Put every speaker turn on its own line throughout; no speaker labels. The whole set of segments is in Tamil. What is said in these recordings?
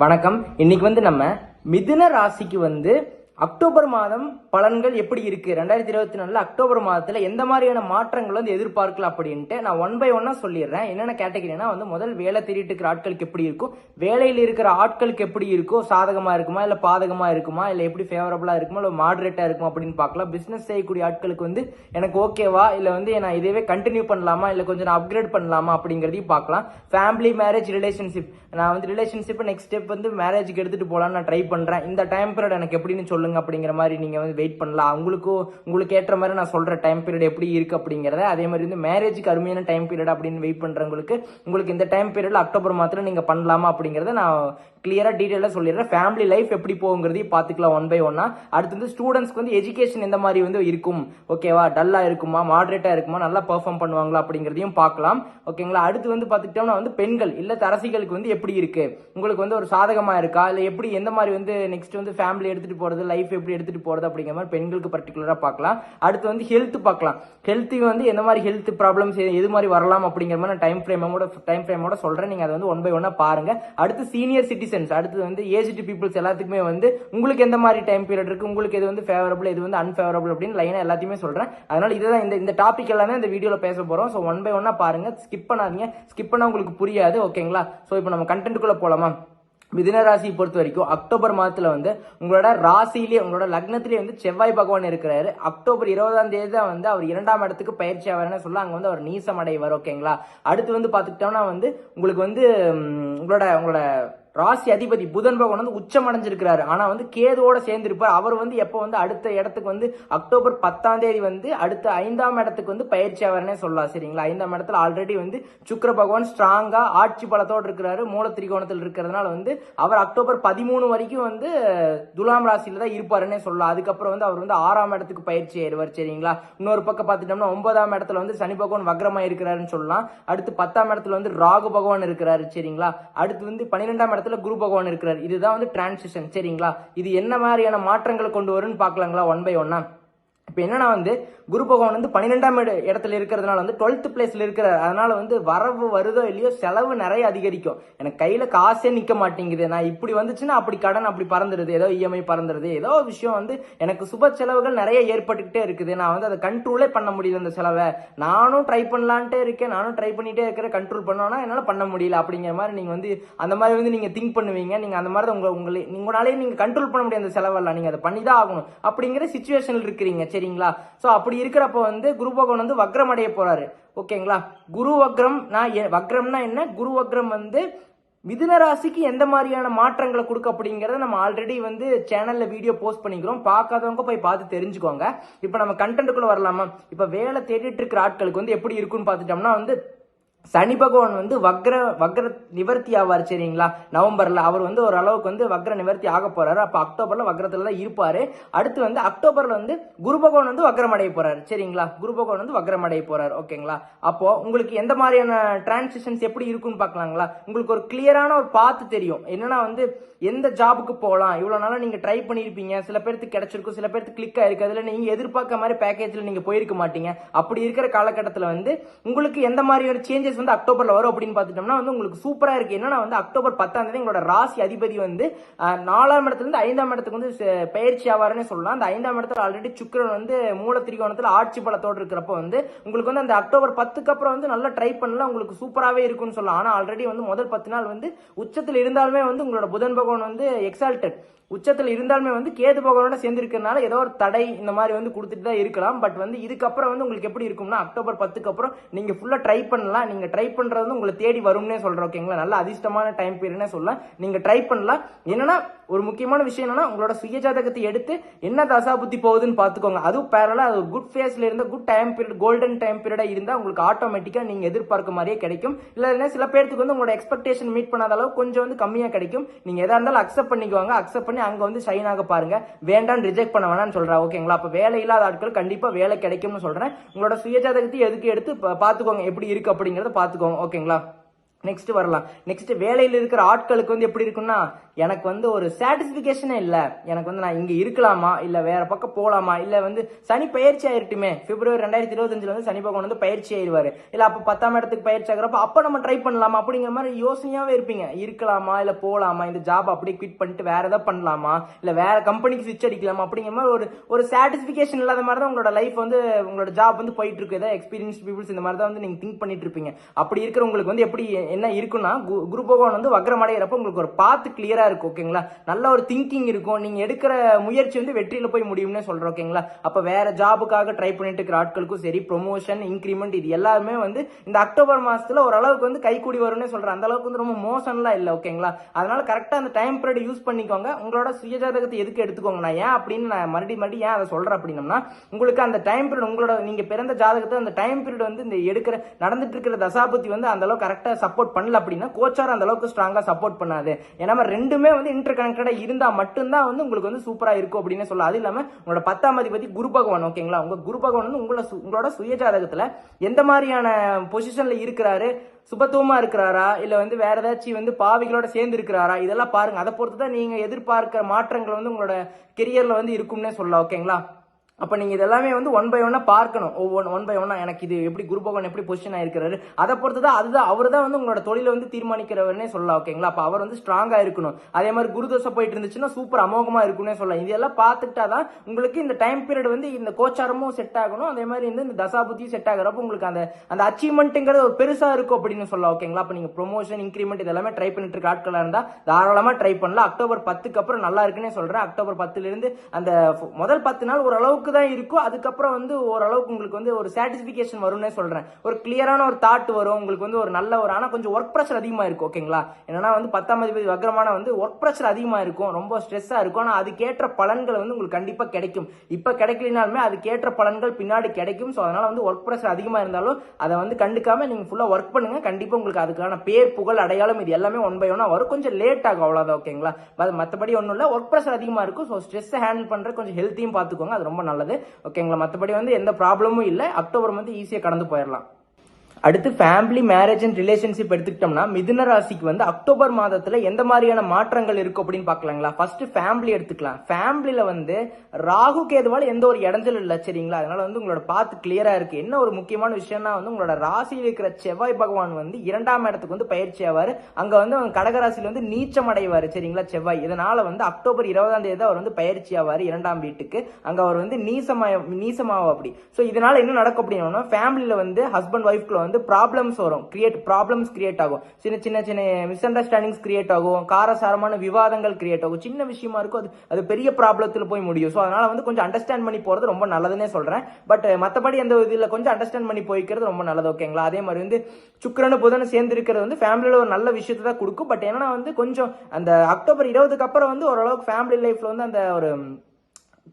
வணக்கம். இன்னைக்கு வந்து நம்ம மிதுன ராசிக்கு வந்து அக்டோபர் மாதம் பலன்கள் எப்படி இருக்குது ரெண்டாயிரத்தி இருபத்தி நாலில் அக்டோபர் மாதத்தில் எந்த மாதிரியான மாற்றங்கள் வந்து எதிர்பார்க்கலாம் அப்படின்ட்டு நான் ஒன் பை ஒன்னாக சொல்லிடுறேன். என்னென்ன கேட்டகிரினா வந்து முதல் வேலை தேடிட்டு இருக்கிற ஆட்களுக்கு எப்படி இருக்கும் வேலையில் இருக்கிற ஆட்களுக்கு எப்படி இருக்கும் சாதகமாக இருக்குமா இல்லை பாதகமாக இருக்குமா இல்லை எப்படி ஃபேவரபுளாக இருக்குமா இல்லை மாடரேட்டாக இருக்குமா அப்படின்னு பார்க்கலாம். பிஸ்னஸ் செய்யக்கூடிய ஆட்களுக்கு வந்து எனக்கு ஓகேவா இல்லை வந்து நான் இதேவே கண்டினியூ பண்ணலாமா? இல்லை கொஞ்சம் நான் அப்கிரேட் பண்ணலாமா அப்படிங்கிறதையும் பார்க்கலாம். ஃபேமிலி மேரேஜ் ரிலேஷன்ஷிப் நான் வந்து ரிலேஷன்ஷிப் நெக்ஸ்ட் ஸ்டெப் வந்து மேரேஜுக்கு எடுத்துகிட்டு போகலான்னு நான் ட்ரை பண்ணுறேன் இந்த டைம் பீரியட் எனக்கு எப்படின்னு சொல்லுங்க அப்படிங்கிற மாதிரி நீங்க வந்து வெயிட் பண்ணலாம். உங்களுக்கும் உங்களுக்கு ஏற்ற மாதிரி நான் சொல்ற டைம் பீரியட் எப்படி இருக்கு அப்படிங்கிறத அதே மாதிரி வந்து மேரேஜுக்கு அருமையான டைம் பீரியட் அப்படின்னு வெயிட் பண்றவங்களுக்கு உங்களுக்கு இந்த டைம் பீரியட்ல அக்டோபர் மாதத்துல நீங்க பண்ணலாமா அப்படிங்கிறத நான் கிளியரா டீட்டெயிலாக சொல்லிடுறேன். ஃபேமிலி லைஃப் எப்படி போகுங்கிறதையும் பார்த்துக்கலாம் ஒன் பை ஒன்னா அடுத்து வந்து ஸ்டூடெண்ட்ஸ்க்கு வந்து எஜுகேஷன் எந்த மாதிரி வந்து இருக்கும்? ஓகேவா டல்லா இருக்குமா? மாடரேட்டா இருக்குமா? நல்லா பெர்ஃபார்ம் பண்ணுவாங்களா அப்படிங்கிறதையும் பார்க்கலாம். ஓகேங்களா அடுத்து வந்து பார்த்துக்கிட்டோம்னா வந்து பெண்கள் இல்ல தரசிகளுக்கு வந்து எப்படி இருக்கு? உங்களுக்கு வந்து ஒரு சாதகமா இருக்கா? இல்ல எப்படி எந்த மாதிரி வந்து நெக்ஸ்ட் வந்து ஃபேமிலி எடுத்துட்டு போறது? லைஃப் லைஃப் எப்படி எடுத்துகிட்டு போகிறது அப்படிங்கிற மாதிரி பெண்களுக்கு பர்டிகுலராக பார்க்கலாம். அடுத்து வந்து ஹெல்த் பார்க்கலாம். ஹெல்த்து வந்து எந்த மாதிரி ஹெல்த் ப்ராப்ளம்ஸ் எது மாதிரி வரலாம் அப்படிங்கிற மாதிரி நான் டைம் ஃப்ரேமோட டைம் ஃப்ரேமோட சொல்கிறேன் நீங்கள் அதை வந்து ஒன் பை ஒன்னாக பாருங்கள் அடுத்து சீனியர் சிட்டிசன்ஸ் அடுத்து வந்து ஏஜ்டு பீப்புள்ஸ் எல்லாத்துக்குமே வந்து உங்களுக்கு எந்த மாதிரி டைம் பீரியட் இருக்குது உங்களுக்கு எது வந்து ஃபேவரபிள் எது வந்து அன்ஃபேவரபிள் அப்படின்னு லைனாக எல்லாத்தையுமே சொல்கிறேன் அதனால் இதுதான் இந்த இந்த டாபிக் எல்லாமே இந்த வீடியோவில் பேச போகிறோம் ஸோ ஒன் பை ஒன்னாக பாருங்கள் ஸ்கிப் பண்ணாதீங்க. ஸ்கிப் பண்ணால் உங்களுக்கு புரியாது. ஓகேங்களா ஸோ இப்போ நம்ம கண்டென்ட்டுக்குள்ளே போகலாமா மிதுன ராசியை பொறுத்த வரைக்கும் அக்டோபர் மாதத்தில் வந்து உங்களோட ராசியிலேயே உங்களோட லக்னத்திலேயே வந்து செவ்வாய் பகவான் இருக்கிறாரு. அக்டோபர் இருபதாம் தேதி தான் வந்து அவர் இரண்டாம் இடத்துக்கு பயிற்சி ஆவார்னு சொல்ல அங்கே வந்து அவர் நீசம் அடைவார் ஓகேங்களா அடுத்து வந்து பார்த்துக்கிட்டோம்னா வந்து உங்களுக்கு வந்து உங்களோட உங்களோட ராசி அதிபதி புதன் பகவான் வந்து உச்சம் அடைஞ்சிருக்கிறாரு. ஆனால் வந்து கேதுவோட சேர்ந்து இருப்பார் அவர் வந்து எப்போ வந்து அடுத்த இடத்துக்கு வந்து அக்டோபர் பத்தாம் தேதி வந்து அடுத்த ஐந்தாம் இடத்துக்கு வந்து பயிற்சி ஆவார்னே சொல்லலாம். சரிங்களா? ஐந்தாம் இடத்துல ஆல்ரெடி வந்து சுக்கர பகவான் ஸ்ட்ராங்காக ஆட்சி பலத்தோடு இருக்கிறாரு. மூல திரிகோணத்தில் இருக்கிறதுனால வந்து அவர் அக்டோபர் பதிமூணு வரைக்கும் வந்து துலாம் ராசியில் தான் இருப்பாருன்னே சொல்லலாம். அதுக்கப்புறம் வந்து அவர் வந்து ஆறாம் இடத்துக்கு பயிற்சி ஆயிடுவார். சரிங்களா? இன்னொரு பக்கம் பார்த்துட்டோம்னா ஒன்பதாம் இடத்துல வந்து சனி பகவான் வக்ரமாக இருக்கிறாருன்னு சொல்லலாம். அடுத்து பத்தாம் இடத்துல வந்து ராகு பகவான் இருக்கிறாரு. சரிங்களா? அடுத்து வந்து பன்னிரெண்டாம் இடத்துல குரு பகவான் இருக்கிறார். இதுதான் வந்து டிரான்சிஷன் சரிங்களா? இது என்ன மாதிரியான மாற்றங்களை கொண்டு வரும்னு பார்க்கலாங்களா? ஒன் பை ஒன்னா இப்போ என்னன்னா வந்து குரு பகவான் வந்து பன்னிரெண்டாம் இடத்துல இருக்கிறதுனால வந்து டுவெல்த் பிளேஸ்ல இருக்கிறார். அதனால வந்து வரவு வருதோ இல்லையோ செலவு நிறைய அதிகரிக்கும். எனக்கு கையில காசே நிக்க மாட்டேங்குது. நான் இப்படி வந்துச்சுன்னா அப்படி கடன் அப்படி பறந்துடுது ஏதோ இஎம்ஐ பறந்துடுது ஏதோ ஒரு விஷயம் வந்து எனக்கு சுப செலவுகள் நிறைய ஏற்பட்டுக்கிட்டே இருக்குது. நான் வந்து அதை கண்ட்ரோலே பண்ண முடியல அந்த செலவை. நானும் ட்ரை பண்ணலான்ட்டே இருக்கேன். நானும் ட்ரை பண்ணிட்டே இருக்கிறேன் கண்ட்ரோல் பண்ணோம்னா என்னால பண்ண முடியல. அப்படிங்கிற மாதிரி நீங்க வந்து அந்த மாதிரி வந்து நீங்க திங்க் பண்ணுவீங்க. நீங்க அந்த மாதிரி தான் உங்களை உங்களாலே நீங்க கண்ட்ரோல் பண்ண முடியாது அந்த செலவெல்லாம். நீங்க அதை பண்ணி தான் ஆகணும். அப்படிங்கிற சுச்சுவேஷனில் இருக்கிறீங்க. சரிங்களா? ஸோ அப்படி இருக்கிறப்ப வந்து குரு பகவான் வந்து வக்ரம் அடைய போறாரு. ஓகேங்களா? குரு வக்ரம் நான் வக்ரம்னா என்ன? குரு வக்ரம் வந்து மிதுன ராசிக்கு எந்த மாதிரியான மாற்றங்களை கொடுக்க அப்படிங்கிறத நம்ம ஆல்ரெடி வந்து சேனல்ல வீடியோ போஸ்ட் பண்ணிக்கிறோம். பார்க்காதவங்க போய் பார்த்து தெரிஞ்சுக்கோங்க. இப்போ நம்ம கண்டென்ட்டுக்குள்ள வரலாமா? இப்போ வேலை தேடிட்டு இருக்கிற ஆட்களுக்கு வந்து எப்படி இருக்குன்னு பார்த்துட்டோம்னா வந்து சனி பகவான் வந்து வக்ர வக்ர நிவர்த்தி ஆவார் சரிங்களா? நவம்பரில் அவர் வந்து ஓரளவுக்கு வந்து வக்ர நிவர்த்தி ஆக போறாரு. அப்போ அக்டோபரில் வக்ரத்தில் தான் இருப்பார். அடுத்து வந்து அக்டோபரில் வந்து குரு பகவான் வந்து வக்ரமடைய போகிறார் போறாரு சரிங்களா? குரு பகவான் வந்து வக்ரமடைய போகிறார் போறாரு ஓகேங்களா? அப்போ உங்களுக்கு எந்த மாதிரியான டிரான்சிஷன்ஸ் எப்படி இருக்குன்னு பார்க்கலாங்களா? உங்களுக்கு ஒரு கிளியரான ஒரு பாத்து தெரியும். என்னன்னா வந்து எந்த ஜாபுக்கு போகலாம் இவ்வளோ நாளாக நீங்கள் ட்ரை பண்ணியிருப்பீங்க சில பேர்த்துக்கு கிடைச்சிருக்கும் சில பேர்த்துக்கு கிளிக் ஆயிருக்கு. அதில் நீங்கள் எதிர்பார்க்க மாதிரி பேக்கேஜில் நீங்கள் போயிருக்க மாட்டீங்க. அப்படி இருக்கிற காலகட்டத்தில் வந்து உங்களுக்கு எந்த மாதிரியான சேஞ்சஸ் வந்து அக்டோபர்ல வரும் அப்படின்னு பார்த்துட்டோம்னா வந்து உங்களுக்கு சூப்பரா இருக்கு. என்னன்னா வந்து அக்டோபர் பத்தாம் தேதி உங்களோட ராசி அதிபதி வந்து நாலாம் இடத்துல இருந்து ஐந்தாம் இடத்துக்கு வந்து பயிற்சி ஆவாருன்னு சொல்லலாம். அந்த ஐந்தாம் இடத்துல ஆல்ரெடி சுக்கரன் வந்து மூல திரிகோணத்துல ஆட்சி பலத்தோடு இருக்கிறப்ப வந்து உங்களுக்கு வந்து அந்த அக்டோபர் பத்துக்கு அப்புறம் வந்து நல்லா ட்ரை பண்ணலாம். உங்களுக்கு சூப்பராகவே இருக்கும்னு சொல்லலாம். ஆனால் ஆல்ரெடி வந்து முதல் பத்து நாள் வந்து உச்சத்தில் இருந்தாலுமே வந்து உங்களோட புதன் பகவான் வந்து எக்ஸால்டட் உச்சத்தில் இருந்தாலுமே வந்து கேது பகவானோட சேர்ந்துருக்கிறதுனால ஏதோ ஒரு தடை இந்த மாதிரி வந்து கொடுத்துட்டு தான் இருக்கலாம். பட் வந்து இதுக்கப்புறம் வந்து உங்களுக்கு எப்படி இருக்கும்னா அக்டோபர் பத்துக்கு அப்புறம் நீங்கள் ஃபுல்லாக ட்ரை பண்ணலாம். நீங்கள் ட்ரை பண்ணுறது வந்து உங்களை தேடி வரும்னே சொல்கிறேன் ஓகேங்களா நல்ல அதிர்ஷ்டமான டைம் பீரியட்னே சொல்லலாம். நீங்கள் ட்ரை பண்ணலாம். என்னன்னா ஒரு முக்கியமான விஷயம் என்னன்னா உங்களோட சுயஜாதகத்தை எடுத்து என்ன தசா புத்தி போகுதுன்னு பாத்துக்கோங்க அதுவும் பேரலா அது குட் ஃபேஸ்ல இருந்த good time period golden time பீரியடா இருந்தா உங்களுக்கு ஆட்டோமேட்டிக்கா நீங்க எதிர்பார்க்க மாதிரியே கிடைக்கும். இல்ல சில பேருக்கு வந்து உங்களோட எக்ஸ்பெக்டேஷன் மீட் பண்ணாத அளவு கொஞ்சம் வந்து கம்மியா கிடைக்கும். நீங்க எதா இருந்தாலும் அக்செப்ட் பண்ணிக்குவாங்க அக்செப்ட் பண்ணி அங்க வந்து ஷைன் ஆக பாருங்க. வேண்டாம் ரிஜெக்ட் பண்ண வேணாம்னு சொல்கிறேன் ஓகேங்களா அப்ப வேலை இல்லாத ஆட்கள் கண்டிப்பா வேலை கிடைக்கும்னு சொல்றேன். உங்களோட சுயஜாதகத்தை எதுக்கு எடுத்து பார்த்துக்கோங்க. பாத்துக்கோங்க எப்படி இருக்கு அப்படிங்கறத பாத்துக்கோங்க ஓகேங்களா நெக்ஸ்ட் வரலாம். நெக்ஸ்ட் வேலையில் இருக்கிற ஆட்களுக்கு வந்து எப்படி இருக்கும்னா எனக்கு வந்து ஒரு சாட்டிஸ்பிகேஷனே இல்லை. எனக்கு வந்து நான் இங்கே இருக்கலாமா? இல்லை வேற பக்கம் போகலாமா இல்லை வந்து சனி பயிற்சி ஆயிருட்டுமே. பிப்ரவரி ரெண்டாயிரத்தி இருபத்தஞ்சில் வந்து சனி பகவான் வந்து பயிற்சி ஆயிடுவார் இல்லை அப்போ பத்தாம் இடத்துக்கு பயிற்சி ஆகிறப்ப அப்போ நம்ம ட்ரை பண்ணலாமா? அப்படிங்கிற மாதிரி யோசனையாகவே இருப்பீங்க. இருக்கலாமா? இல்லை போகலாமா இந்த ஜாப் அப்படியே குவிட் பண்ணிட்டு வேற ஏதாவது பண்ணலாமா? இல்லை வேற கம்பெனிக்கு சுவிச் அடிக்கலாமா? அப்படிங்கிற மாதிரி ஒரு ஒரு சாட்டிஸ்பிகேஷன் இல்லாத மாதிரி தான் உங்களோட லைஃப் வந்து உங்களோட ஜாப் வந்து போயிட்டு இருக்கு. ஏதாவது எக்ஸ்பீரியன்ஸ் பீப்புள்ஸ் இந்த மாதிரி தான் வந்து நீங்கள் திங்க் பண்ணிட்டு இருப்பீங்க. அப்படி இருக்கிறவங்களுக்கு வந்து எப்படி என்ன இருக்குன்னா கு- குரு பகவான் வந்து வக்ரம் உங்களுக்கு ஒரு பாத்து கிளியரா இருக்கும் ஓகேங்களா நல்ல ஒரு திங்கிங் இருக்கும். நீங்க எடுக்கிற முயற்சி வந்து வெற்றியில போய் முடியும்னு சொல்றோம் ஓகேங்களா அப்ப வேற ஜாபுக்காக ட்ரை பண்ணிட்டு இருக்கிற ஆட்களுக்கும் சரி ப்ரொமோஷன் இன்க்ரிமெண்ட் இது எல்லாமே வந்து இந்த அக்டோபர் மாசத்துல ஓரளவுக்கு வந்து கைக்கூடி வரும்னு சொல்றேன். அந்த அளவுக்கு வந்து ரொம்ப மோசன்லாம் இல்லை ஓகேங்களா அதனால கரெக்டா அந்த டைம் பீரியட் யூஸ் பண்ணிக்கோங்க. உங்களோட சுயஜாதகத்தை எதுக்கு எடுத்துக்கோங்க? நான் ஏன் அப்படின்னு நான் மறுபடியும் மறுபடியும் ஏன் அதை சொல்றேன் அப்படின்னம்னா உங்களுக்கு அந்த டைம் பீரியட் உங்களோட நீங்க பிறந்த ஜாதகத்தை அந்த டைம் பீரியட் வந்து இந்த எடுக்கிற நடந்துட்டு இருக்கிற தசாபதி வந்து அந்த அளவுக்கு கரெக்டா சப்போர்ட் சப்போர்ட் பண்ணல அப்படின்னா கோச்சார் அந்த அளவுக்கு ஸ்ட்ராங்கா சப்போர்ட் பண்ணாது. ஏன்னா ரெண்டுமே வந்து இன்டர் கனெக்டடா இருந்தா மட்டும்தான் வந்து உங்களுக்கு வந்து சூப்பரா இருக்கும் அப்படின்னு சொல்லலாம். அது இல்லாம உங்களோட பத்தாம் அதிபதி குரு பகவான் ஓகேங்களா உங்க குரு பகவான் வந்து உங்களோட உங்களோட சுயஜாதகத்துல எந்த மாதிரியான பொசிஷன்ல இருக்கிறாரு? சுபத்துவமா இருக்கிறாரா? இல்ல வந்து வேற ஏதாச்சும் வந்து பாவிகளோட சேர்ந்து இருக்கிறாரா? இதெல்லாம் பாருங்க. அதை பொறுத்து தான் நீங்க எதிர்பார்க்கிற மாற்றங்கள் வந்து உங்களோட கெரியர்ல வந்து இருக்கும்னே சொல்லலாம் ஓகேங்களா அப்போ நீங்கள் இதெல்லாமே வந்து ஒன் பை ஒன்னாக பார்க்கணும். ஒவ்வொன்று ஒன் பை ஒன்னாக எனக்கு இது எப்படி குரு பகவான் எப்படி பொசிஷன் ஆயிருக்கிறாரு? அதை பொறுத்து தான் அதுதான் அவர் தான் வந்து உங்களோட தொழிலை வந்து தீர்மானிக்கிறவர்னே சொல்லலாம் ஓகேங்களா அப்போ அவர் வந்து ஸ்ட்ராங்காக இருக்கணும். அதே மாதிரி குரு தோசை போயிட்டு இருந்துச்சுன்னா சூப்பர் அமோகமாக இருக்கும்னே சொல்லலாம். இதெல்லாம் பார்த்துட்டா தான் உங்களுக்கு இந்த டைம் பீரியட் வந்து இந்த கோச்சாரமும் செட் ஆகணும். அதே மாதிரி வந்து இந்த தசாபுத்தியும் செட் ஆகிறப்ப உங்களுக்கு அந்த அந்த அச்சீவ்மெண்ட்டுங்கிறது ஒரு பெருசாக இருக்கும் அப்படின்னு சொல்லலாம் ஓகேங்களா அப்போ நீங்கள் ப்ரொமோஷன் இன்க்ரிமெண்ட் இதெல்லாமே ட்ரை பண்ணிட்டு இருக்க ஆட்களாக இருந்தால் தாராளமாக ட்ரை பண்ணலாம். அக்டோபர் பத்துக்கு அப்புறம் நல்லா இருக்குன்னே சொல்கிறேன் அக்டோபர் பத்துலேருந்து அந்த முதல் பத்து நாள் ஓரளவுக்கு தான் இருக்கும் அதுக்கப்புறம் வந்து ஓரளவுக்கு உங்களுக்கு வந்து ஒரு சாட்டிஸ்பிகேஷன் வரும்னே சொல்றேன். ஒரு கிளியரான ஒரு தாட் வரும் உங்களுக்கு வந்து ஒரு நல்ல ஒரு ஆனால் கொஞ்சம் ஒர்க் ப்ரெஷர் அதிகமாக இருக்கும் ஓகேங்களா என்னன்னா வந்து பத்தாம் அதிபதி வக்ரமான வந்து ஒர்க் ப்ரெஷர் அதிகமாக இருக்கும் ரொம்ப ஸ்ட்ரெஸ்ஸாக இருக்கும். ஆனால் அதுக்கேற்ற பலன்கள் வந்து உங்களுக்கு கண்டிப்பாக கிடைக்கும். இப்போ கிடைக்கலனாலுமே அதுக்கேற்ற பலன்கள் பின்னாடி கிடைக்கும். ஸோ அதனால வந்து ஒர்க் ப்ரெஷர் அதிகமாக இருந்தாலும் அதை வந்து கண்டுக்காமல் நீங்கள் ஃபுல்லாக ஒர்க் பண்ணுங்க. கண்டிப்பாக உங்களுக்கு அதுக்கான பேர் புகழ் அடையாளம் இது எல்லாமே ஒன் பை ஒன்னாக வரும். கொஞ்சம் லேட் ஆகும் அவ்வளோதான் ஓகேங்களா அது ஒன்றும் இல்லை ஒர்க் ப்ரெஷர் அதிகமாக இருக்கும். ஸோ ஸ்ட்ரெஸ்ஸை ஹேண்டில் பண்ணுற கொஞ்சம் ஹெல்த்தையும் பார்த்துக்கோங்க அது ரொம்ப நல்லது ஓகேங்களா மற்றபடி வந்து எந்த ப்ராப்ளமும் இல்லை. அக்டோபர் வந்து ஈஸியாக கடந்து போயிடலாம் அடுத்து ஃபேமிலி மேரேஜ் அண்ட் ரிலேஷன்ஷிப் எடுத்துக்கிட்டோம்னா மிதுன ராசிக்கு வந்து அக்டோபர் மாதத்துல எந்த மாதிரியான மாற்றங்கள் இருக்கும் அப்படின்னு பார்க்கலாங்களா? ஃபர்ஸ்ட் ஃபேமிலி எடுத்துக்கலாம். ஃபேமிலியில வந்து ராகு கேதுவால எந்த ஒரு இடைஞ்சல் இல்லை சரிங்களா? அதனால வந்து உங்களோட பாத்து கிளியரா இருக்கு. என்ன ஒரு முக்கியமான விஷயம்னா வந்து உங்களோட ராசியில் இருக்கிற செவ்வாய் பகவான் வந்து இரண்டாம் இடத்துக்கு வந்து பயிற்சி ஆவார். அங்க வந்து அவங்க கடகராசியில வந்து நீச்சம் அடைவாரு சரிங்களா செவ்வாய்? இதனால வந்து அக்டோபர் இருபதாம் தேதி அவர் வந்து பயிற்சி ஆவார் இரண்டாம் வீட்டுக்கு. அங்க அவர் வந்து நீசமாய நீசமாவா அப்படி. ஸோ இதனால என்ன நடக்கும் அப்படின்னா ஃபேமிலியில வந்து ஹஸ்பண்ட் ஒய்ஃப்குள்ள வந்து ப்ராப்ளம்ஸ் வரும். கிரியேட் ப்ராப்ளம்ஸ் கிரியேட் ஆகும். சின்ன சின்ன சின்ன மிஸ் அண்டர்ஸ்டாண்டிங்ஸ் கிரியேட் ஆகும். காரசாரமான விவாதங்கள் கிரியேட் ஆகும். சின்ன விஷயமா இருக்கும். அது அது பெரிய ப்ராப்ளத்தில் போய் முடியும். ஸோ அதனால வந்து கொஞ்சம் அண்டர்ஸ்டாண்ட் பண்ணி போகிறது ரொம்ப நல்லதுன்னே சொல்கிறேன் பட் மற்றபடி அந்த இதில் கொஞ்சம் அண்டர்ஸ்டாண்ட் பண்ணி போய்க்கிறது ரொம்ப நல்லது. ஓகேங்களா அதே மாதிரி வந்து சுக்கரனு புதன் சேர்ந்து இருக்கிறது வந்து ஃபேமிலியில் ஒரு நல்ல விஷயத்தை தான் கொடுக்கும். பட் என்னன்னா வந்து கொஞ்சம் அந்த அக்டோபர் இருபதுக்கு அப்புறம் வந்து ஓரளவுக்கு ஃபேமிலி லைஃப்பில் வந்து அந்த ஒரு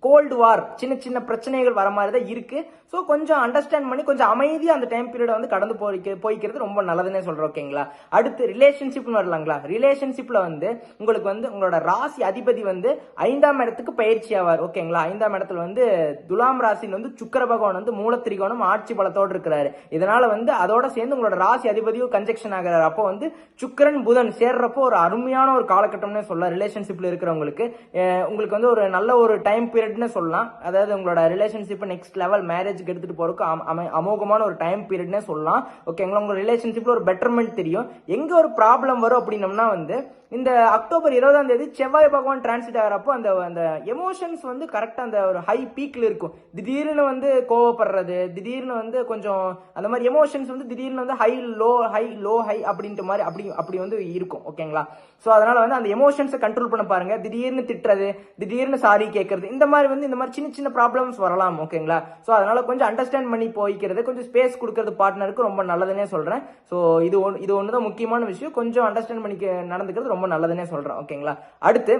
கோல்டு வார் சின்ன சின்ன பிரச்சனைகள் வர மாதிரி தான் இருக்கு. ஸோ கொஞ்சம் அண்டர்ஸ்டாண்ட் பண்ணி கொஞ்சம் அமைதியாக அந்த டைம் பீரியட் வந்து கடந்து போய்க்க போய்க்கிறது ரொம்ப நல்லதுன்னே சொல்கிறோம் ஓகேங்களா அடுத்து ரிலேஷன்ஷிப்னு வரலாங்களா? ரிலேஷன்ஷிப்பில் வந்து உங்களுக்கு வந்து உங்களோட ராசி அதிபதி வந்து ஐந்தாம் இடத்துக்கு பயிற்சி ஆவார் ஓகேங்களா ஐந்தாம் இடத்துல வந்து துலாம் ராசியில் வந்து சுக்கிர பகவான் வந்து மூலத்திரிகோணம் ஆட்சி பலத்தோடு இருக்கிறாரு. இதனால வந்து அதோட சேர்ந்து உங்களோட ராசி அதிபதியும் கன்ஜெக்ஷன் ஆகிறாரு. அப்போ வந்து சுக்கிரன் புதன் சேர்றப்போ ஒரு அருமையான ஒரு காலகட்டம்னே சொல்லலாம் ரிலேஷன்ஷிப்பில் இருக்கிறவங்களுக்கு. உங்களுக்கு வந்து ஒரு நல்ல ஒரு டைம் பீரியட்னு சொல்லலாம். அதாவது உங்களோட ரிலேஷன்ஷிப் நெக்ஸ்ட் லெவல் மேரேஜ்க்கு எடுத்துகிட்டு போகிறதுக்கு அம- அமோகமான ஒரு டைம் பீரியட்னே சொல்லலாம். ஓகேங்களா உங்கள் ரிலேஷன்ஷிப்பில் ஒரு பெட்டர்மெண்ட் தெரியும். எங்கே ஒரு ப்ராப்ளம் வரும் அப்படின்னம்னா வந்து இந்த அக்டோபர் இருபதாம் தேதி செவ்வாய் பகவான் டிரான்சிட் ஆகிறப்போ அந்த அந்த எமோஷன்ஸ் வந்து கரெக்டாக அந்த ஒரு ஹை பீக்கில் இருக்கும். திடீர்னு வந்து கோவப்படுறது திடீர்னு வந்து கொஞ்சம் அந்த மாதிரி எமோஷன்ஸ் வந்து திடீர்னு வந்து high low high low high அப்படின்ட்டு மாதிரி அப்படி அப்படி வந்து இருக்கும். ஓகேங்களா ஸோ அதனால் வந்து அந்த எமோஷன்ஸை கண்ட்ரோல் பண்ண பாருங்க. திடீர்னு திட்டுறது திடீர்னு சாரி கேட்கறது இந்த மாதிரி வந்து இந்த மாதிரி சின்ன சின்ன ப்ராப்ளம்ஸ் வரலாம் ஓகேங்களா ஸோ அதனால் கொஞ்சம் அண்டர்ஸ்டாண்ட் பண்ணி போய்க்கிறது கொஞ்சம் ஸ்பேஸ் கொடுக்கறது பார்ட்னருக்கு ரொம்ப நல்லதுன்னே சொல்கிறேன் ஸோ இது ஒன்று இது ஒன்று தான் முக்கியமான விஷயம். கொஞ்சம் அண்டர்ஸ்டாண்ட் பண்ணி நடந்துக்கிறது ரொம்ப நல்லதுன்னே சொல்கிறேன் ஓகேங்களா அடுத்து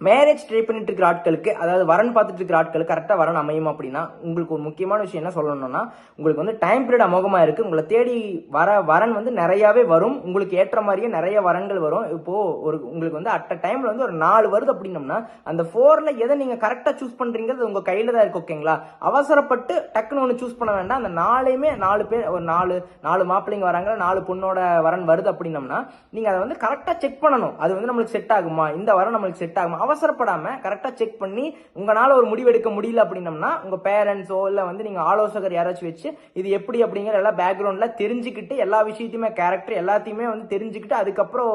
மேரேஜ் ட்ரை பண்ணிட்டு இருக்கிற ஆட்களுக்கு அதாவது வரன் பார்த்துட்டு இருக்கிற ஆட்களுக்கு கரெக்டாக வரன் அமையும் அப்படின்னா உங்களுக்கு ஒரு முக்கியமான விஷயம் என்ன சொல்லணும்னா உங்களுக்கு வந்து டைம் பீரியட் அமோகமாக இருக்குது உங்களை தேடி வர வரன் வந்து நிறையாவே வரும். உங்களுக்கு ஏற்ற மாதிரியே நிறைய வரன்கள் வரும். இப்போது ஒரு உங்களுக்கு வந்து அட் டைமில் வந்து ஒரு நாலு வருது அப்படின்னம்னா அந்த ஃபோரில் எதை நீங்கள் கரெக்டாக சூஸ் பண்ணுறீங்கிறது உங்கள் கையில் தான் இருக்கு ஓகேங்களா அவசரப்பட்டு டக்குன்னு ஒன்று சூஸ் பண்ண வேண்டாம். அந்த நாளையுமே நாலு பேர் ஒரு நாலு நாலு மாப்பிள்ளைங்க வராங்க நாலு பொண்ணோட வரன் வருது அப்படின்னம்னா நீங்கள் அதை வந்து கரெக்டாக செக் பண்ணணும். அது வந்து நம்மளுக்கு செட் ஆகுமா? இந்த வரன் நம்மளுக்கு செட் ஆகுமா? அவசரப்படாமல் கரெக்டாக செக் பண்ணி உங்களால் ஒரு முடிவெடுக்க முடியல அப்படின்னம்னா உங்கள் பேரண்ட்ஸோ இல்லை வந்து நீங்கள் ஆலோசகர் யாராச்சும் வச்சு இது எப்படி அப்படிங்கிற எல்லா பேக்ரவுண்டில் தெரிஞ்சுக்கிட்டு எல்லா விஷயத்தையுமே கேரக்டர் எல்லாத்தையுமே வந்து தெரிஞ்சுக்கிட்டு அதுக்கப்புறம்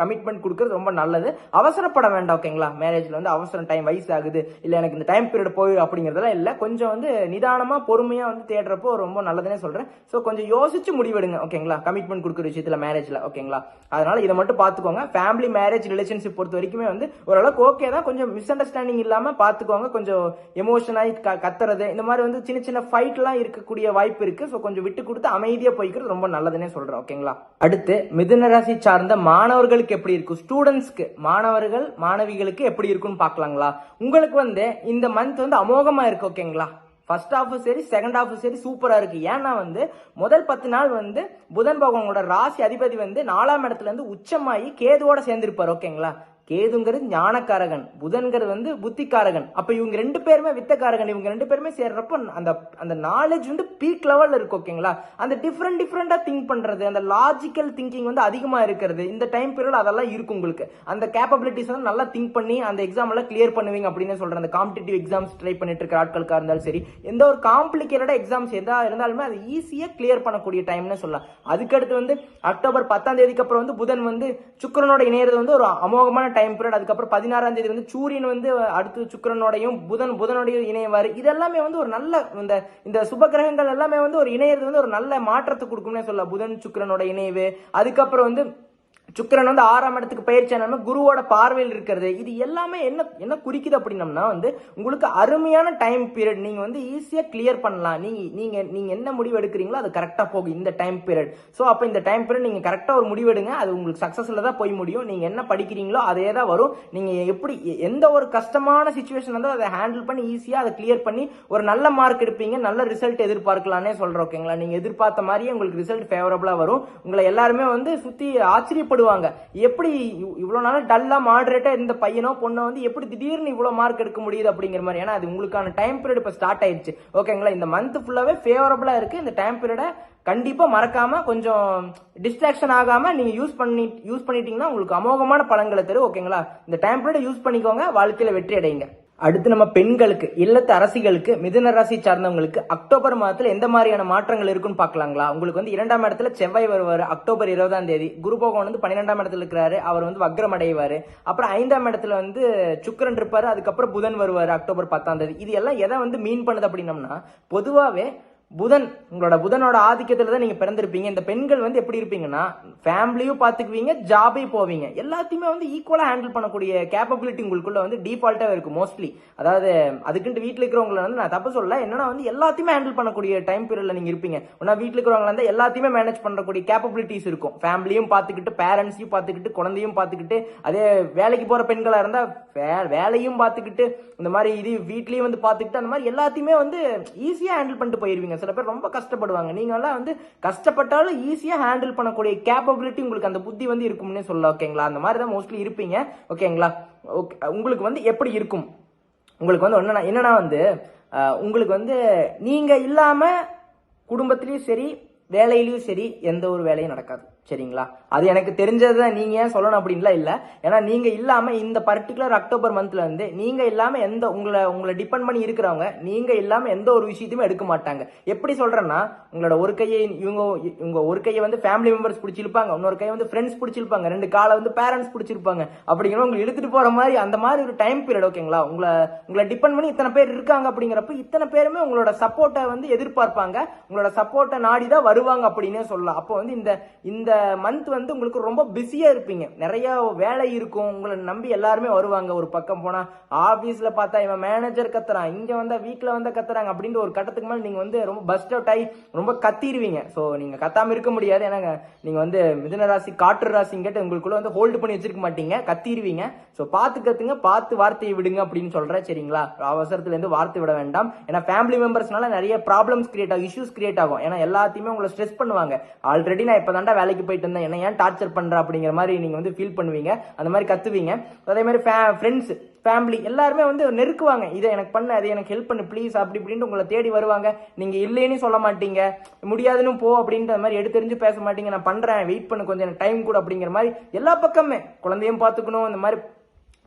கமிட்மெண்ட் கொடுக்கறது ரொம்ப நல்லது. அவசரப்பட வேண்டாம் ஓகேங்களா மேரேஜில் வந்து அவசரம் டைம் வயசு ஆகுது இல்லை எனக்கு இந்த டைம் பீரியட் போய் அப்படிங்கிறதெல்லாம் இல்லை. கொஞ்சம் வந்து நிதானமாக பொறுமையாக வந்து தேடுறப்போ ரொம்ப நல்லதுன்னே சொல்கிறேன் ஸோ கொஞ்சம் யோசிச்சு முடிவெடுங்க ஓகேங்களா கமிட்மெண்ட் கொடுக்குற விஷயத்தில் மேரேஜில் ஓகேங்களா அதனால் இதை மட்டும் பார்த்துக்கோங்க. ஃபேமிலி மேரேஜ் ரிலேஷன்ஷிப் பொறுத்த வரைக்குமே வந்து ஓரளவுக்கு ஓகே தான் கொஞ்சம் மிஸ் அண்டர்ஸ்டாண்டிங் இல்லாம பாத்துக்கோங்க. கொஞ்சம் எமோஷனாகி கத்துறது. இந்த மாதிரி வந்து சின்ன சின்ன ஃபைட்லாம் இருக்கக்கூடிய வாய்ப்பு இருக்கு. ஸோ கொஞ்சம் விட்டு கொடுத்து அமைதியா போய்க்கிறது ரொம்ப நல்லதுன்னே சொல்றேன். ஓகேங்களா அடுத்து மிதுன ராசி சார்ந்த மாணவர்களுக்கு எப்படி இருக்கும்? ஸ்டூடெண்ட்ஸ்க்கு மாணவர்கள் மாணவிகளுக்கு எப்படி இருக்கும்னு பார்க்கலாங்களா உங்களுக்கு வந்து இந்த மந்த் வந்து அமோகமா இருக்கு. ஓகேங்களா ஃபர்ஸ்ட் ஹாஃப் சரி செகண்ட் ஹாஃப் சரி சூப்பரா இருக்கு. ஏன்னா வந்து முதல் பத்து நாள் வந்து புதன் பகவானோட ராசி அதிபதி வந்து நாலாம் இடத்துல இருந்து உச்சமாயி கேதுவோட சேர்ந்திருப்பார். ஓகேங்களா கேதுங்கிறது ஞானக்காரகன் புதன்கிறது வந்து புத்திக்காரகன். அப்போ இவங்க ரெண்டு பேருமே வித்தக்காரகன் இவங்க ரெண்டு பேருமே சேர்றப்ப அந்த அந்த நாலேஜ் வந்து பீக் லெவலில் இருக்கு ஓகேங்களா அந்த டிஃப்ரெண்ட் டிஃப்ரெண்ட்டாக திங்க் பண்ணுறது அந்த லாஜிக்கல் திங்கிங் வந்து அதிகமாக இருக்கிறது. இந்த டைம் பீரியட் அதெல்லாம் இருக்கும் உங்களுக்கு. அந்த கேப்பபிலிட்டிஸ் வந்து நல்லா திங்க் பண்ணி அந்த எக்ஸாம் எல்லாம் கிளியர் பண்ணுவீங்க அப்படின்னு சொல்கிறேன் அந்த காம்படிட்டிவ் எக்ஸாம்ஸ் ட்ரை பண்ணிட்டு இருக்கிற ஆட்களுக்காக இருந்தாலும் சரி எந்த ஒரு காம்ப்ளிகேட்டடா எக்ஸாம்ஸ் எதாக இருந்தாலுமே அது ஈஸியாக கிளியர் பண்ணக்கூடிய டைம்னு சொல்லலாம். அதுக்கடுத்து வந்து அக்டோபர் பத்தாம் தேதிக்கு அப்புறம் வந்து புதன் வந்து சுக்கிரனோட இணையறது வந்து ஒரு அமோகமான டைம் டைம் பீரியட் அதுக்கப்புறம் பதினாறாம் தேதி வந்து சூரியன் வந்து அடுத்து சுக்கரனோடையும் புதன் புதனோடையும் இணையவாரு இதெல்லாமே வந்து ஒரு நல்ல இந்த இந்த சுப கிரகங்கள் எல்லாமே வந்து ஒரு இணையறது வந்து ஒரு நல்ல மாற்றத்தை கொடுக்கும்னே சொல்லலாம். புதன் சுக்கரனோட இணைவு அதுக்கப்புறம் வந்து சுக்கரன் வந்து ஆறாம் இடத்துக்கு பயிற்சி ஆனாலுமே குருவோட பார்வையில் இருக்கிறது. இது எல்லாமே என்ன என்ன குறிக்குது அப்படின்னம்னா வந்து உங்களுக்கு அருமையான டைம் பீரியட் நீங்கள் வந்து ஈஸியாக கிளியர் பண்ணலாம். நீங்கள் நீங்கள் நீங்கள் என்ன முடிவு எடுக்கிறீங்களோ அது கரெக்டாக போகும் இந்த டைம் பீரியட் ஸோ அப்போ இந்த டைம் பீரியட் நீங்கள் கரெக்டாக ஒரு முடிவு எடுங்க. அது உங்களுக்கு சக்ஸஸில் தான் போய் முடியும். நீங்கள் என்ன படிக்கிறீங்களோ அதே தான் வரும். நீங்கள் எப்படி எந்த ஒரு கஷ்டமான சுச்சுவேஷன் வந்து அதை ஹேண்டில் பண்ணி ஈஸியாக அதை கிளியர் பண்ணி ஒரு நல்ல மார்க் எடுப்பீங்க. நல்ல ரிசல்ட் எதிர்பார்க்கலான்னே சொல்கிறேன் ஓகேங்களா நீங்கள் எதிர்பார்த்த மாதிரியே உங்களுக்கு ரிசல்ட் ஃபேவரபுளாக வரும். உங்களை எல்லாருமே வந்து சுற்றி ஆச்சரியப்படும் ஆச்சரியப்படுவாங்க எப்படி இவ்வளோ நாளாக டல்லாக டல்லா மாடரேட்டா இருந்த பையனோ பொண்ணோ வந்து எப்படி திடீர்னு இவ்வளவு மார்க் எடுக்க முடியுது அப்படிங்கிற மாதிரி. ஏன்னா அது உங்களுக்கான டைம் பீரியட் இப்ப ஸ்டார்ட் ஆயிடுச்சு ஓகேங்களா இந்த மந்த் ஃபுல்லாவே ஃபேவரபுளாக இருக்கு. இந்த டைம் பீரியடை கண்டிப்பா மறக்காம கொஞ்சம் டிஸ்ட்ராக்ஷன் ஆகாம நீங்க யூஸ் பண்ணி யூஸ் பண்ணிட்டீங்கன்னா உங்களுக்கு அமோகமான பலன்களை தரும். ஓகேங்களா இந்த டைம் பீரியடை யூஸ் பண்ணிக்கோங்க. வாழ்க்கையில் வெற்றி அடைங்க. அடுத்து நம்ம பெண்களுக்கு இல்லத்து அரசிகளுக்கு மிதுன ராசி சார்ந்தவங்களுக்கு அக்டோபர் மாதத்தில் எந்த மாதிரியான மாற்றங்கள் இருக்குன்னு பார்க்கலாங்களா? உங்களுக்கு வந்து இரண்டாம் இடத்துல செவ்வாய் வருவார் அக்டோபர் இருபதாம் தேதி. குரு பகவான் வந்து பன்னிரெண்டாம் இடத்துல இருக்கிறாரு அவர் வந்து வக்ரம் அடைவார் அப்புறம் ஐந்தாம் இடத்துல வந்து சுக்கரன் இருப்பார் அதுக்கப்புறம் புதன் வருவார் அக்டோபர் பத்தாம் தேதி. இது எல்லாம் எதை வந்து மீன் பண்ணுது அப்படின்னம்னா பொதுவாகவே புதன் உங்களோட புதனோட ஆதிக்கத்தில் தான் நீங்கள் பிறந்திருப்பீங்க. இந்த பெண்கள் வந்து எப்படி இருப்பீங்கன்னா ஃபேமிலியும் பார்த்துக்குவீங்க ஜாபையும் போவீங்க. எல்லாத்தையுமே வந்து ஈக்குவலாக ஹேண்டில் பண்ணக்கூடிய கேப்பபிலிட்டி உங்களுக்குள்ள வந்து டிஃபால்ட்டாக இருக்கும் மோஸ்ட்லி அதாவது அதுக்குன்ட்டு வீட்டில் இருக்கிறவங்கள வந்து நான் தப்பு சொல்லலை. என்னன்னா வந்து எல்லாத்தையுமே ஹேண்டில் பண்ணக்கூடிய டைம் பீரியடில் நீங்கள் இருப்பீங்க. ஒன்னா வீட்டில் இருக்கிறவங்கள வந்து எல்லாத்தையுமே மேனேஜ் பண்ணக்கூடிய கேப்பபிலிட்டிஸ் இருக்கும். ஃபேமிலியும் பார்த்துக்கிட்டு பேரண்ட்ஸையும் பார்த்துக்கிட்டு குழந்தையும் பார்த்துக்கிட்டு அதே வேலைக்கு போகிற பெண்களாக இருந்தால் வே- வேலையும் பார்த்துக்கிட்டு இந்த மாதிரி இது வீட்லேயும் வந்து பார்த்துக்கிட்டு அந்த மாதிரி எல்லாத்தையுமே வந்து ஈஸியாக ஹேண்டில் பண்ணிட்டு போயிருவீங்க. சில பேர் ரொம்ப கஷ்டப்படுவாங்க. நீங்களெல்லாம் வந்து கஷ்டப்பட்டாலும் ஈஸியா ஹேண்டில் பண்ணக்கூடிய கேப்பபிலிட்டி உங்களுக்கு அந்த புத்தி வந்து இருக்கும்னே சொல்லலாம் ஓகேங்களா அந்த மாதிரி தான் மோஸ்ட்லி இருப்பீங்க ஓகேங்களா ஓகே உங்களுக்கு வந்து எப்படி இருக்கும்? உங்களுக்கு வந்து என்னன்னா என்னன்னா வந்து உங்களுக்கு வந்து நீங்கள் இல்லாம குடும்பத்திலயும் சரி வேலையிலையும் சரி எந்த ஒரு வேலையும் நடக்காது. சரிங்களா? அது எனக்கு தெரிஞ்சதுதான். நீங்க ஏன் சொல்லணும் அப்படின்லாம் இல்லை. ஏன்னா நீங்க இல்லாம இந்த பர்டிகுலர் அக்டோபர் மந்த்ல வந்து நீங்க இல்லாம எந்த உங்களை உங்களை டிபெண்ட் பண்ணி இருக்கிறவங்க நீங்க இல்லாம எந்த ஒரு விஷயத்தையுமே எடுக்க மாட்டாங்க. எப்படி சொல்றேன்னா உங்களோட ஒரு கையை இவங்க இவங்க ஒரு கையை வந்து ஃபேமிலி மெம்பர்ஸ் பிடிச்சிருப்பாங்க. இன்னொரு கையை வந்து ஃப்ரெண்ட்ஸ் பிடிச்சிருப்பாங்க. ரெண்டு காலை வந்து பேரண்ட்ஸ் பிடிச்சிருப்பாங்க. அப்படிங்கிற உங்களை இழுத்துட்டு போற மாதிரி அந்த மாதிரி ஒரு டைம் பீரியட் ஓகேங்களா உங்களை உங்களை டிபெண்ட் பண்ணி இத்தனை பேர் இருக்காங்க அப்படிங்கிறப்ப இத்தனை பேருமே உங்களோட சப்போர்ட்டை வந்து எதிர்பார்ப்பாங்க. உங்களோட சப்போர்ட்டை நாடி தான் வருவாங்க அப்படின்னே சொல்லலாம். அப்போ வந்து இந்த இந்த இந்த மந்த் வந்து உங்களுக்கு ரொம்ப பிஸியாக இருப்பீங்க. நிறைய வேலை இருக்கும். உங்களை நம்பி எல்லாருமே வருவாங்க. ஒரு பக்கம் போனால் ஆஃபீஸில் பார்த்தா இவன் மேனேஜர் கத்துறான். இங்கே வந்தால் வீட்டில் வந்தால் கத்துறாங்க. அப்படின்ற ஒரு கட்டத்துக்கு மேலே நீங்கள் வந்து ரொம்ப பஸ்ட் அவுட் ஆகி ரொம்ப கத்திடுவீங்க ஸோ நீங்கள் கத்தாமல் இருக்க முடியாது. ஏன்னா நீங்கள் வந்து மிதுன ராசி காற்று ராசிங்கிட்ட உங்களுக்குள்ள வந்து ஹோல்டு பண்ணி வச்சிருக்க மாட்டீங்க. கத்திடுவீங்க ஸோ பார்த்து கத்துங்க பார்த்து வார்த்தையை விடுங்க அப்படின்னு சொல்கிறேன் சரிங்களா? அவசரத்துலேருந்து வார்த்தை விட வேண்டாம். ஏன்னா ஃபேமிலி மெம்பர்ஸ்னால நிறைய ப்ராப்ளம்ஸ் கிரியேட் ஆகும். இஷ்யூஸ் கிரியேட் ஆகும். ஏன்னா எல்லாத்தையுமே உங்களை ஸ்ட்ரெஸ் பண்ணுவாங்க. ஆல்ரெடி நான் இப்போ தாண்டா வேலைக்கு போயிட்டு இருந்தேன் என்ன ஏன் டார்ச்சர் பண்ணுற அப்படிங்கிற மாதிரி நீங்கள் வந்து ஃபீல் பண்ணுவீங்க. அந்த மாதிரி கத்துவீங்க. அதே மாதிரி ஃபே ஃப்ரெண்ட்ஸ் ஃபேமிலி எல்லாருமே வந்து நெருக்குவாங்க. இதை எனக்கு பண்ண அதை எனக்கு ஹெல்ப் பண்ணு ப்ளீஸ் அப்படி இப்படின்ட்டு உங்களை தேடி வருவாங்க. நீங்கள் இல்லைன்னு சொல்ல மாட்டீங்க. முடியாதுன்னு போ அப்படின்ற மாதிரி எடுத்தெறிஞ்சு பேச மாட்டீங்க. நான் பண்றேன் வெயிட் பண்ணு கொஞ்சம் எனக்கு டைம் கூட அப்படிங்கிற மாதிரி எல்லா பக்கமே. குழந்தையும் பார்த்துக்கணும் இந்த மாதிரி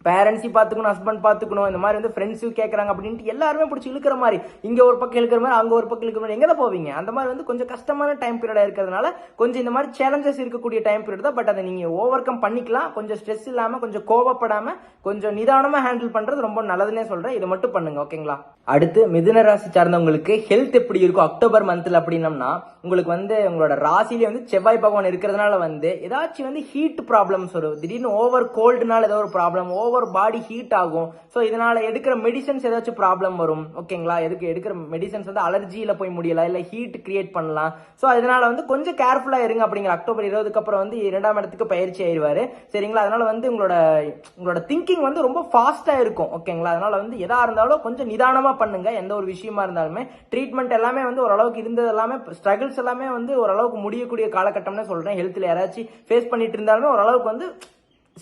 பேரண்ட்ஸையும் பார்த்துக்கணும் ஹஸ்பண்ட் பார்த்துக்கணும் இந்த மாதிரி வந்து ஃப்ரெண்ட்ஸும் கேட்குறாங்க அப்படின்ட்டு எல்லாருமே பிடிச்சி இழுக்கிற மாதிரி. இங்கே ஒரு பக்கம் இழுக்கிற மாதிரி அங்கே ஒரு பக்கம் இழுக்கிற மாதிரி. எங்கே போவீங்க? அந்த மாதிரி வந்து கொஞ்சம் கஷ்டமான டைம் பீரியடாக இருக்கிறதுனால கொஞ்சம் இந்த மாதிரி சேலஞ்சஸ் இருக்கக்கூடிய டைம் பீரியட் தான். பட் அதை நீங்கள் ஓவர் கம் பண்ணிக்கலாம். கொஞ்சம் ஸ்ட்ரெஸ் இல்லாமல் கொஞ்சம் கோவப்படாமல் கொஞ்சம் நிதானமாக ஹேண்டில் பண்ணுறது ரொம்ப நல்லதுன்னே சொல்கிறேன் இதை மட்டும் பண்ணுங்க ஓகேங்களா? அடுத்து மிதுன ராசி சார்ந்தவங்களுக்கு ஹெல்த் எப்படி இருக்கும்? அக்டோபர் மந்த்தில் அப்படின்னம்னா உங்களுக்கு வந்து உங்களோட ராசிலே வந்து செவ்வாய் பகவான் இருக்கிறதுனால வந்து ஏதாச்சும் வந்து ஹீட் ப்ராப்ளம்ஸ் வரும். திடீர்னு ஓவர் கோல்டுனால ஏதோ ஒரு ப்ராப்ளம் ஓவர் பாடி ஹீட் ஆகும். ஸோ இதனால் எடுக்கிற மெடிசன்ஸ் ஏதாச்சும் ப்ராப்ளம் வரும். ஓகேங்களா எதுக்கு எடுக்கிற மெடிசன்ஸ் வந்து அலர்ஜியில் போய் முடியலாம். இல்லை ஹீட் கிரியேட் பண்ணலாம். ஸோ அதனால வந்து கொஞ்சம் கேர்ஃபுல்லாக இருங்க அப்படிங்கிற அக்டோபர் இருபதுக்கு அப்புறம் வந்து இரண்டாம் இடத்துக்கு பயிற்சி ஆயிடுவார். சரிங்களா? அதனால வந்து உங்களோட உங்களோட திங்கிங் வந்து ரொம்ப ஃபாஸ்ட்டாக இருக்கும். ஓகேங்களா அதனால வந்து எதாக இருந்தாலும் கொஞ்சம் நிதானமாக பண்ணுங்க. எந்த ஒரு விஷயமா இருந்தாலுமே. ட்ரீட்மெண்ட் எல்லாமே வந்து ஓரளவுக்கு இருந்தது எல்லாமே ஸ்ட்ரகிள்ஸ் எல்லாமே வந்து ஓரளவுக்கு முடியக்கூடிய காலகட்டம்னு சொல்கிறேன் ஹெல்த்தில் யாராச்சும் ஃபேஸ் பண்ணிட்டு இருந்தாலுமே ஓரளவுக்கு வந்து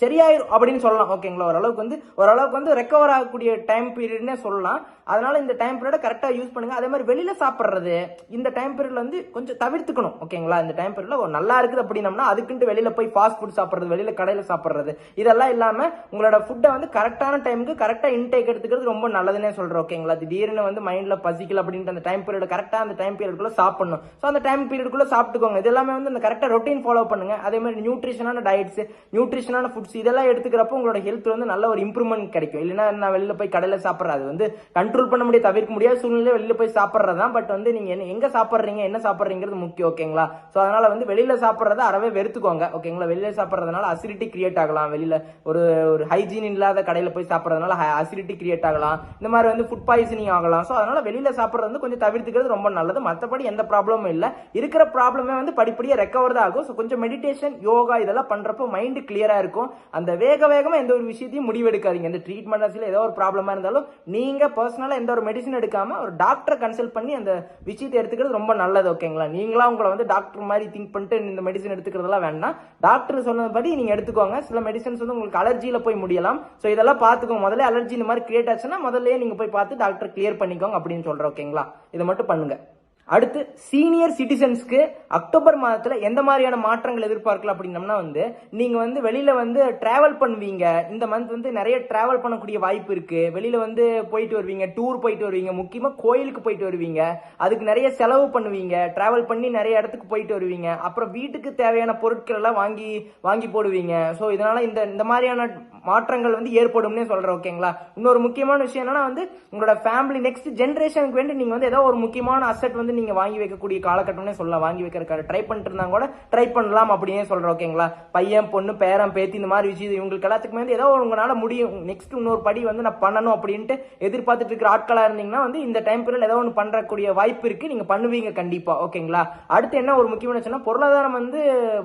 சரியாயிரும் அப்படின்னு சொல்லலாம். ஓகேங்களா? ஓரளவுக்கு வந்து ஓரளவுக்கு வந்து ரெக்கவர் ஆகக்கூடிய டைம் பீரியட்னே சொல்லலாம். அதனால இந்த டைம் பீரியட கரெக்டாக யூஸ் பண்ணுங்க. அதே மாதிரி வெளியில சாப்பிட்றது இந்த டைம் பீரியட்ல வந்து கொஞ்சம் தவிர்த்துக்கணும். ஓகேங்களா இந்த டைம் பீரியட்ல ஒரு நல்லா இருக்குது அப்படின்னம்னா அதுக்குன்ட்டு வெளியில போய் ஃபாஸ்ட் ஃபுட் சாப்பிட்றது வெளியில கடையில் சாப்பிட்றது. இதெல்லாம் இல்லாம உங்களோட ஃபுட்டை வந்து கரெக்டான டைமுக்கு கரெக்டாக இன்டேக் எடுத்துக்கிறது ரொம்ப நல்லதுன்னே சொல்றேன். ஓகேங்களா திடீர்னு வந்து மைண்ட்ல பசிக்கல அப்படின்ட்டு அந்த டைம் பீரியட் கரெக்டாக அந்த டைம் பீரியட்குள்ள சாப்பிடணும். ஸோ அந்த டைம் பீரியட்குள்ள சாப்பிட்டுக்கோங்க. இது எல்லாமே வந்து அந்த கரெக்டாக ரொட்டீன் ஃபாலோ பண்ணுங்க. அதே மாதிரி நியூட்ரிஷனான டயட்ஸ் நியூட்ரிஷனான ஃபுட்ஸ் இதெல்லாம் எடுத்துக்கிறப்போ உங்களோட ஹெல்த் வந்து நல்ல ஒரு இம்ப்ரூவ்மெண்ட் கிடைக்கும். இல்லைன்னா நான் வெளியில போய் கடையில் சாப்பிட்றது அது வந்து கண்ட்ரோல் பண்ண முடியாது தவிர்க்க முடியாத. சூழ்நிலை வெளியில போய் சாப்பிட்றது தான் பட் வந்து நீங்க என்ன எங்க சாப்பிட்றீங்க என்ன சாப்பிட்றீங்கிறது முக்கியம் ஓகேங்களா ஸோ அதனால வந்து வெளியில சாப்பிட்றத அறவே வெறுத்துக்கோங்க ஓகேங்களா வெளியில சாப்பிட்றதுனால அசிடிட்டி கிரியேட் ஆகலாம். வெளியில ஒரு ஒரு ஹைஜீன் இல்லாத கடையில் போய் சாப்பிட்றதுனால அசிடிட்டி கிரியேட் ஆகலாம். இந்த மாதிரி வந்து ஃபுட் பாய்சனிங் ஆகலாம். ஸோ அதனால வெளியில சாப்பிட்றது வந்து கொஞ்சம் தவிர்த்துக்கிறது ரொம்ப நல்லது. மற்றபடி எந்த ப்ராப்ளமும் இல்லை. இருக்கிற ப்ராப்ளமே வந்து படிப்படியாக ரெக்கவர் தான் ஆகும். ஸோ கொஞ்சம் மெடிடேஷன் யோகா இதெல்லாம் பண்றப்போ மைண்டு கிளியரா இருக்கும். அந்த வேக வேகமாக எந்த ஒரு விஷயத்தையும் முடிவெடுக்காதீங்க. இந்த ட்ரீட்மெண்ட் ஏதோ ஒரு ப்ராப்ளமாக இருந்தாலும் நீங்கள் பர்சனல் எந்த ஒரு மெடிசன் எடுக்காமல் ஒரு டாக்டரை கன்சல்ட் பண்ணி அந்த விஷயத்தை எடுத்துக்கிறது ரொம்ப நல்லது ஓகேங்களா நீங்களா உங்களை வந்து டாக்டர் மாதிரி திங்க் பண்ணிட்டு இந்த மெடிசன் எடுத்துக்கிறதெல்லாம் வேண்டாம். டாக்டர் சொன்னபடி நீங்கள் எடுத்துக்கோங்க. சில மெடிசன்ஸ் வந்து உங்களுக்கு அலர்ஜியில் போய் முடியலாம். ஸோ இதெல்லாம் பார்த்துக்கோங்க. முதல்ல அலர்ஜி இந்த மாதிரி கிரியேட் ஆச்சுன்னா முதல்லயே நீங்கள் போய் பார்த்து டாக்டர் கிளியர் பண்ணிக்கோங்க அப்படின்னு சொல்கிறேன் ஓகேங்களா இதை மட்டும் பண்ணுங்கள் அடுத்து சீனியர் சிட்டிசன்ஸ்க்கு அக்டோபர் மாதத்தில் எந்த மாதிரியான மாற்றங்கள் எதிர்பார்க்கலாம் அப்படின்னம்னா வந்து நீங்கள் வந்து வெளியில் வந்து ட்ராவல் பண்ணுவீங்க. இந்த மந்த் வந்து நிறைய ட்ராவல் பண்ணக்கூடிய வாய்ப்பு இருக்குது வெளியில் வந்து போயிட்டு வருவீங்க டூர் போயிட்டு வருவீங்க முக்கியமாக கோயிலுக்கு போயிட்டு வருவீங்க. அதுக்கு நிறைய செலவு பண்ணுவீங்க. ட்ராவல் பண்ணி நிறைய இடத்துக்கு போயிட்டு வருவீங்க. அப்புறம் வீட்டுக்கு தேவையான பொருட்கள் எல்லாம் வாங்கி வாங்கி போடுவீங்க. ஸோ இதனால் இந்த இந்த மாதிரியான மாற்றங்கள் வந்து ஏற்படும்னே சொல்கிறேன் ஓகேங்களா இன்னொரு முக்கியமான விஷயம் என்னன்னா வந்து உங்களோட ஃபேமிலி நெக்ஸ்ட் ஜென்ரேஷனுக்கு வேண்டி நீங்கள் வந்து ஏதோ ஒரு முக்கியமான அசெட் வந்து நீங்கள் வாங்கி வைக்கக்கூடிய காலகட்டம்னே சொல்லலாம். வாங்கி வைக்கிற ட்ரை பண்ணிட்டு இருந்தாங்க கூட ட்ரை பண்ணலாம் அப்படின்னே சொல்கிறேன் ஓகேங்களா பையன் பொண்ணு பேரன் பேத்தி இந்த மாதிரி விஷயம் இவங்களுக்கு எல்லாத்துக்குமே வந்து ஏதோ உங்களால் முடியும். நெக்ஸ்ட் இன்னொரு படி வந்து நான் பண்ணணும் அப்படின்ட்டு எதிர்பார்த்துட்டு இருக்கிற ஆட்களாக இருந்தீங்கன்னா வந்து இந்த டைம் பீரியட் ஏதோ ஒன்று பண்ணுறக்கூடிய வாய்ப்பு இருக்குது நீங்கள் பண்ணுவீங்க கண்டிப்பாக ஓகேங்களா அடுத்து என்ன ஒரு முக்கியமான விஷயம்னா பொருளாதாரம் வந்து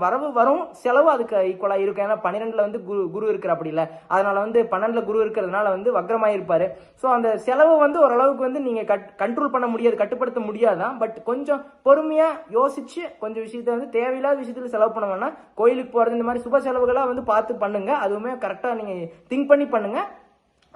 வரவு வரும் செலவு அதுக்கு ஈக்குவலாக இருக்கும். ஏன்னா பன்னிரெண்டில் வந்து குரு குரு இருக்கிற அப்படி இல்லை. அதனால வந்து பன்னெண்டுல குரு இருக்கிறதுனால வந்து வக்ரமாயிருப்பாரு. ஸோ அந்த செலவு வந்து ஓரளவுக்கு வந்து நீங்க கண்ட்ரோல் பண்ண முடியாது கட்டுப்படுத்த முடியாதான் பட் கொஞ்சம் பொறுமையா யோசிச்சு கொஞ்சம் விஷயத்த வந்து தேவையில்லாத விஷயத்துல செலவு பண்ண வேணாம். கோயிலுக்கு போறது இந்த மாதிரி சுப செலவுகளா வந்து பார்த்து பண்ணுங்க. அதுவுமே கரெக்டா நீங்க திங்க் பண்ணி பண்ணுங்க.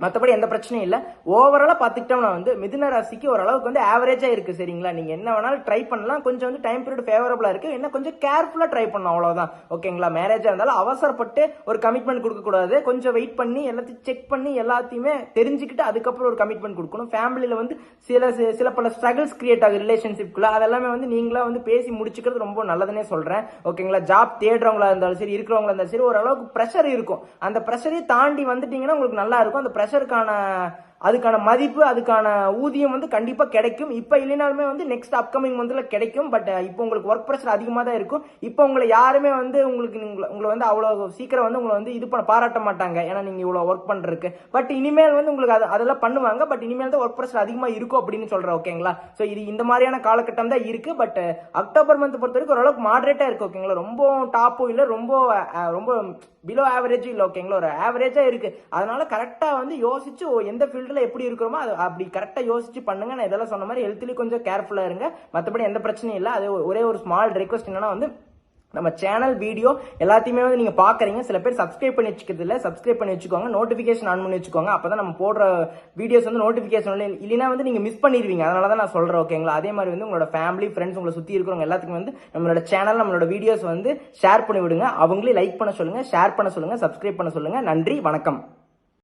மற்றபடி எந்த பிரச்சனையும் இல்லை. ஓவராலாக பார்த்துக்கிட்டோம்னா வந்து மிதுன ராசிக்கு ஓரளவுக்கு வந்து ஆவரேஜாக இருக்குது சரிங்களா? நீங்கள் என்ன வேணாலும் ட்ரை பண்ணலாம். கொஞ்சம் வந்து டைம் பீரியட் ஃபேவரபுளாக இருக்குது என்ன கொஞ்சம் கேர்ஃபுல்லாக ட்ரை பண்ணணும் அவ்வளோதான் ஓகேங்களா மேரேஜாக இருந்தாலும் அவசரப்பட்டு ஒரு கமிட்மெண்ட் கொடுக்கக்கூடாது கொஞ்சம் வெயிட் பண்ணி எல்லாத்தையும் செக் பண்ணி எல்லாத்தையுமே தெரிஞ்சுக்கிட்டு அதுக்கப்புறம் ஒரு கமிட்மெண்ட் கொடுக்கணும். ஃபேமிலியில் வந்து சில சில பல ஸ்ட்ரகிள்ஸ் கிரியேட் ஆகுது ரிலேஷன்ஷிப்குள்ளே அதெல்லாமே வந்து நீங்களாக வந்து பேசி முடிச்சுக்கிறது ரொம்ப நல்லதுன்னே சொல்கிறேன் ஓகேங்களா ஜாப் தேடுறவங்களா இருந்தாலும் சரி இருக்கிறவங்களா இருந்தாலும் சரி ஓரளவுக்கு ப்ரெஷர் இருக்கும். அந்த ப்ரெஷரையும் தாண்டி வந்துட்டீங்கன்னா உங்களுக்கு நல்லா இருக்கும். அந்த ப்ரெஷருக்கான அதுக்கான மதிப்பு அதுக்கான ஊதியம் வந்து கண்டிப்பாக கிடைக்கும். இப்போ இல்லைனாலுமே வந்து நெக்ஸ்ட் அப்கமிங் மந்தில் கிடைக்கும். பட் இப்போ உங்களுக்கு ஒர்க் ப்ரெஷர் அதிகமாக தான் இருக்கும். இப்போ உங்களை யாருமே வந்து உங்களுக்கு நீங்க- உங்களை வந்து அவ்வளோ சீக்கிரம் வந்து உங்களை வந்து இது பண்ண பாராட்ட மாட்டாங்க. ஏன்னா நீங்கள் இவ்வளோ ஒர்க் பண்ணுறதுக்கு பட் இனிமேல் வந்து உங்களுக்கு அது அதெல்லாம் பண்ணுவாங்க. பட் இனிமேல் தான் ஒர்க் ப்ரெஷர் அதிகமாக இருக்கும் அப்படின்னு சொல்கிறேன் ஓகேங்களா ஸோ இது இந்த மாதிரியான காலகட்டம் தான் இருக்குது பட் அக்டோபர் மந்த் பொறுத்த வரைக்கும் ஓரளவுக்கு மாட்ரேட்டாக இருக்குது ஓகேங்களா ரொம்ப டாப்பும் இல்லை ரொம்ப ரொம்ப பிலோ ஆவரேஜும் இல்லை ஓகேங்களா ஒரு ஆவரேஜாக இருக்குது அதனால கரெக்டாக வந்து யோசிச்சு ஓ, எந்த ஹெல்த்தில் எப்படி இருக்கிறோமோ அது அப்படி கரெக்டாக யோசிச்சு பண்ணுங்க. நான் இதெல்லாம் சொன்ன மாதிரி ஹெல்த்லேயும் கொஞ்சம் கேர்ஃபுல்லாக இருங்க. மற்றபடி எந்த பிரச்சனையும் இல்லை. அது ஒரே ஒரு ஸ்மால் ரெக்வஸ்ட் என்னன்னா வந்து நம்ம சேனல் வீடியோ எல்லாத்தையுமே வந்து நீங்கள் பார்க்குறீங்க சில பேர் சப்ஸ்கிரைப் பண்ணி வச்சுக்கிறது இல்லை. சப்ஸ்கிரைப் பண்ணி வச்சுக்கோங்க. நோட்டிஃபிகேஷன் ஆன் பண்ணி வச்சுக்கோங்க. அப்போ தான் நம்ம போடுற வீடியோஸ் வந்து நோட்டிபிகேஷன் இல்லைன்னா வந்து நீங்கள் மிஸ் பண்ணிடுவீங்க. அதனால தான் நான் சொல்கிறேன் ஓகேங்களா அதே மாதிரி வந்து உங்களோட ஃபேமிலி ஃப்ரெண்ட்ஸ் உங்களை சுற்றி இருக்கிறவங்க எல்லாத்துக்கும் வந்து நம்மளோட சேனல் நம்மளோட வீடியோஸ் வந்து ஷேர் பண்ணி விடுங்க. அவங்களே லைக் பண்ண சொல்லுங்கள் ஷேர் பண்ண சொல்லுங்கள் சப்ஸ்கிரைப் பண்ண சொல்லுங்கள் நன்றி வணக்கம்.